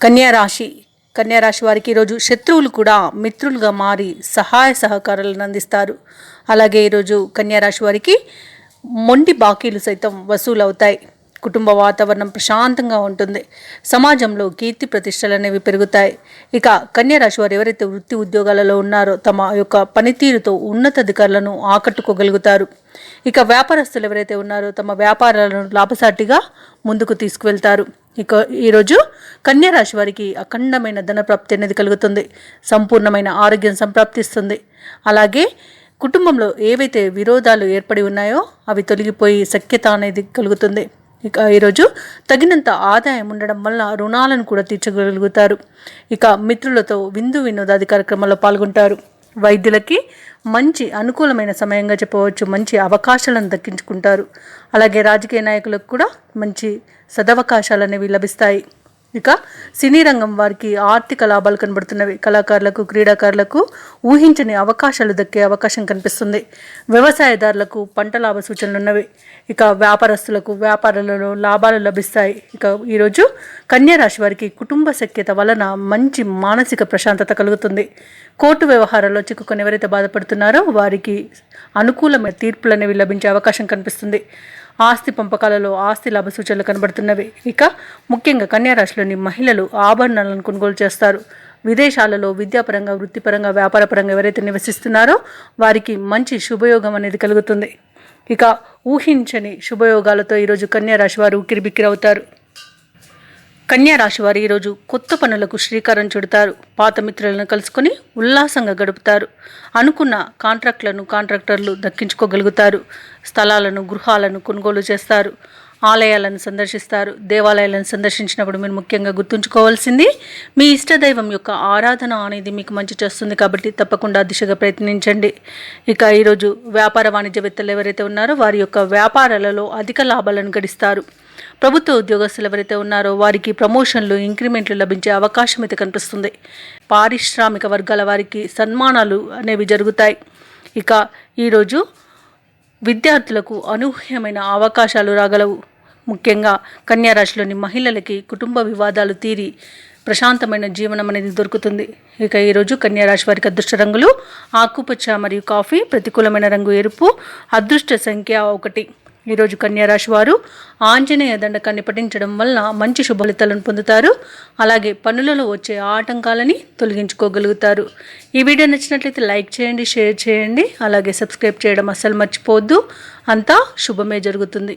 కన్యా రాశి వారికి ఈరోజు శత్రువులు కూడా మిత్రులుగా మారి సహాయ సహకారాలను అందిస్తారు. అలాగే ఈరోజు కన్యారాశి వారికి మొండి బాకీలు సైతం వసూలు అవుతాయి కుటుంబ వాతావరణం ప్రశాంతంగా ఉంటుంది. సమాజంలో కీర్తి ప్రతిష్టలు అనేవి పెరుగుతాయి. ఇక కన్యరాశి వారు ఎవరైతే వృత్తి ఉద్యోగాలలో ఉన్నారో తమ యొక్క పనితీరుతో ఉన్నతాధికారులను ఆకట్టుకోగలుగుతారు. ఇక వ్యాపారస్తులు ఎవరైతే ఉన్నారో తమ వ్యాపారాలను లాభసాటిగా ముందుకు తీసుకువెళ్తారు. ఇక ఈరోజు కన్యరాశి వారికి అఖండమైన ధనప్రాప్తి అనేది కలుగుతుంది. సంపూర్ణమైన ఆరోగ్యం సంప్రాప్తిస్తుంది. అలాగే కుటుంబంలో ఏవైతే విరోధాలు ఏర్పడి ఉన్నాయో అవి తొలగిపోయి సఖ్యత అనేది కలుగుతుంది. ఇక ఈరోజు తగినంత ఆదాయం ఉండడం వల్ల రుణాలను కూడా తీర్చగలుగుతారు. ఇక మిత్రులతో విందు వినోదాది కార్యక్రమాల్లో పాల్గొంటారు. వైద్యులకి మంచి అనుకూలమైన సమయంగా చెప్పవచ్చు మంచి అవకాశాలను దక్కించుకుంటారు. అలాగే రాజకీయ నాయకులకు కూడా మంచి సదవకాశాలు అనేవి లభిస్తాయి. ఇక సినీ రంగం వారికి ఆర్థిక లాభాలు కనబడుతున్నవి. కళాకారులకు క్రీడాకారులకు ఊహించని అవకాశాలు దక్కే అవకాశం కనిపిస్తుంది. వ్యవసాయదారులకు పంట లాభ సూచనలు ఉన్నవి. ఇక వ్యాపారస్తులకు వ్యాపారాలలో లాభాలు లభిస్తాయి. ఇక ఈరోజు కన్యారాశి వారికి కుటుంబ సఖ్యత వలన మంచి మానసిక ప్రశాంతత కలుగుతుంది. కోర్టు వ్యవహారాల్లో చిక్కుకొని ఎవరైతే బాధపడుతున్నారో వారికి అనుకూలమైన తీర్పులు అనేవి లభించే అవకాశం కనిపిస్తుంది. ఆస్తి పంపకాలలో ఆస్తి లాభ సూచనలు కనబడుతున్నవి. ఇక ముఖ్యంగా కన్యారాశిలోని మహిళలు ఆభరణాలను కొనుగోలు చేస్తారు. విదేశాలలో విద్యాపరంగా వృత్తిపరంగా వ్యాపారపరంగా ఎవరైతే నివసిస్తున్నారో వారికి మంచి శుభయోగం అనేది కలుగుతుంది. ఇక ఊహించని శుభయోగాలతో ఈరోజు కన్యారాశి వారు ఉక్కిరిబిక్కిరవుతారు కన్యా రాశి వారు ఈరోజు కొత్త పనులకు శ్రీకారం చుడతారు. పాత మిత్రులను కలుసుకొని ఉల్లాసంగా గడుపుతారు. అనుకున్న కాంట్రాక్టులను కాంట్రాక్టర్లు దక్కించుకోగలుగుతారు. స్థలాలను గృహాలను కొనుగోలు చేస్తారు. ఆలయాలను సందర్శిస్తారు. దేవాలయాలను సందర్శించినప్పుడు మీరు ముఖ్యంగా గుర్తుంచుకోవాల్సింది మీ ఇష్టదైవం యొక్క ఆరాధన అనేది మీకు మంచి చేస్తుంది కాబట్టి తప్పకుండా దిశగా ప్రయత్నించండి. ఇక ఈరోజు వ్యాపార వాణిజ్యవేత్తలు ఎవరైతే ఉన్నారో వారి యొక్క వ్యాపారాలలో అధిక లాభాలను గడిస్తారు. ప్రభుత్వ ఉద్యోగస్తులు ఎవరైతే ఉన్నారో వారికి ప్రమోషన్లు ఇంక్రిమెంట్లు లభించే అవకాశం అయితే కనిపిస్తుంది. పారిశ్రామిక వర్గాల వారికి సన్మానాలు అనేవి జరుగుతాయి. ఇక ఈరోజు విద్యార్థులకు అనూహ్యమైన అవకాశాలు రాగలవు. ముఖ్యంగా కన్యారాశిలోని మహిళలకి కుటుంబ వివాదాలు తీరి ప్రశాంతమైన జీవనం అనేది దొరుకుతుంది. ఇక ఈరోజు కన్యారాశి వారికి అదృష్ట రంగులు ఆకుపచ్చ మరియు కాఫీ ప్రతికూలమైన రంగు ఎరుపు అదృష్ట సంఖ్య ఒకటి. ఈరోజు కన్యారాశి వారు ఆంజనేయ దండకాన్ని పఠించడం వలన మంచి శుభఫలితాలను పొందుతారు. అలాగే పనులలో వచ్చే ఆటంకాలని తొలగించుకోగలుగుతారు. ఈ వీడియో నచ్చినట్లయితే లైక్ చేయండి షేర్ చేయండి. అలాగే సబ్స్క్రైబ్ చేయడం అస్సలు మర్చిపోవద్దు. అంతా శుభమే జరుగుతుంది.